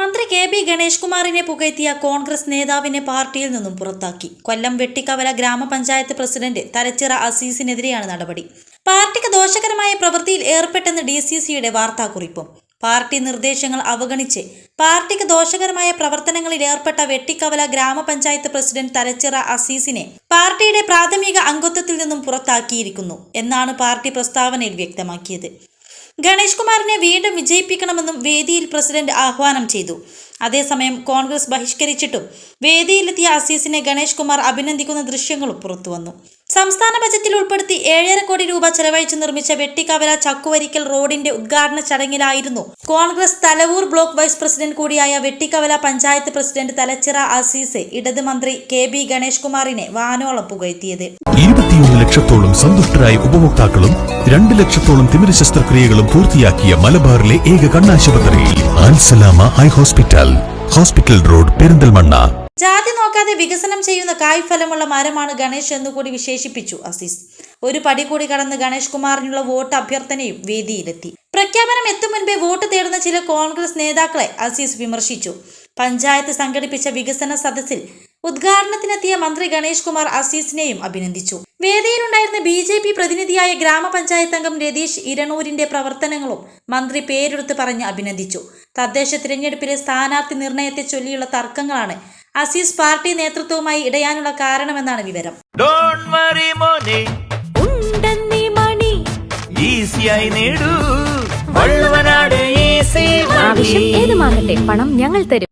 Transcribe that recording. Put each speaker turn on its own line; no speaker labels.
മന്ത്രി K B Ganesh കുമാറിനെ പുകഴ്ത്തിയ കോൺഗ്രസ് നേതാവിനെ പാർട്ടിയിൽ നിന്നും പുറത്താക്കി. കൊല്ലം വെട്ടിക്കവല ഗ്രാമപഞ്ചായത്ത് പ്രസിഡന്റ് തലച്ചിറ അസീസിനെതിരെയാണ് നടപടി. പാർട്ടിക്ക് ദോഷകരമായ പ്രവൃത്തിയിൽ ഏർപ്പെട്ടെന്ന് ഡി സി സിയുടെ വാർത്താക്കുറിപ്പും. പാർട്ടി നിർദ്ദേശങ്ങൾ അവഗണിച്ച് പാർട്ടിക്ക് ദോഷകരമായ പ്രവർത്തനങ്ങളിൽ ഏർപ്പെട്ട വെട്ടിക്കവല ഗ്രാമപഞ്ചായത്ത് പ്രസിഡന്റ് തലച്ചിറ അസീസിനെ പാർട്ടിയുടെ പ്രാഥമിക അംഗത്വത്തിൽ നിന്നും പുറത്താക്കിയിരിക്കുന്നു എന്നാണ് പാർട്ടി പ്രസ്താവനയിൽ വ്യക്തമാക്കിയത്. ഗണേഷ് കുമാറിനെ വീണ്ടും വിജയിപ്പിക്കണമെന്നും വേദിയിൽ പ്രസിഡന്റ് ആഹ്വാനം ചെയ്തു അതേസമയം കോൺഗ്രസ് ബഹിഷ്കരിച്ചിട്ടും വേദിയിലെത്തിയ അസീസിനെ ഗണേഷ് കുമാർ അഭിനന്ദിക്കുന്ന ദൃശ്യങ്ങളും പുറത്തുവന്നു. സംസ്ഥാന ബജറ്റിൽ ഉൾപ്പെടുത്തി ഏഴര കോടി രൂപ ചെലവഴിച്ച് നിർമ്മിച്ച വെട്ടിക്കവല ചക്കുവരിക്കൽ റോഡിന്റെ ഉദ്ഘാടന ചടങ്ങിലായിരുന്നു Congress Thalavoor block vice president കൂടിയായ വെട്ടിക്കവല പഞ്ചായത്ത് പ്രസിഡന്റ് തലച്ചിറ അസീസ് ഇടത് മന്ത്രി കെ ബി ഗണേഷ് കുമാറിനെ വാനോളം പുകഴ്ത്തിയത്.
ഇരുപത്തിയൊന്ന് ലക്ഷത്തോളം സന്തുഷ്ടരായ ഉപഭോക്താക്കളും രണ്ട് ലക്ഷത്തോളം തിമിര ശസ്ത്രക്രിയകളും പൂർത്തിയാക്കിയ മലബാറിലെ ഏക കണ്ണാശുപത്രി Ansalama eye hospital. Hospital road Perinthalmanna.
ജാതി നോക്കാതെ വികസനം ചെയ്യുന്ന കായ്ഫലമുള്ള മരമാണ് ഗണേഷ് എന്നുകൂടി വിശേഷിപ്പിച്ചു അസീസ്. ഒരു പടി കൂടി കടന്ന് ഗണേഷ് കുമാറിനുള്ള വോട്ട് അഭ്യർത്ഥനയും വേദിയിലെത്തി. പ്രഖ്യാപനം എത്തും മുൻപേ വോട്ട് തേടുന്ന ചില കോൺഗ്രസ് നേതാക്കളെ അസീസ് വിമർശിച്ചു. പഞ്ചായത്ത് സംഘടിപ്പിച്ച വികസന സദസ്സിൽ ഉദ്ഘാടനത്തിനെത്തിയ മന്ത്രി ഗണേഷ് കുമാർ അസീസിനെയും അഭിനന്ദിച്ചു. വേദിയിലുണ്ടായിരുന്ന ബി ജെ പി പ്രതിനിധിയായ ഗ്രാമപഞ്ചായത്ത് അംഗം രതീഷ് ഇരണൂരിന്റെ പ്രവർത്തനങ്ങളും മന്ത്രി പേരെടുത്ത് പറഞ്ഞ് അഭിനന്ദിച്ചു. തദ്ദേശ തിരഞ്ഞെടുപ്പിലെ സ്ഥാനാർത്ഥി നിർണയത്തെ ചൊല്ലിയുള്ള തർക്കങ്ങളാണ് അസീസ് പാർട്ടി നേതൃത്വവുമായി ഇടയാനുള്ള കാരണമെന്നാണ് വിവരം.
ഏത് വറി മോനെ.
ഉണ്ടെന്നീ മണി.
ഈസിയായി നേടൂ. വള്ളുവനാട് ഈസി
ആവശ്യം ഏതുമാകട്ടെ പണം ഞങ്ങൾ തരും.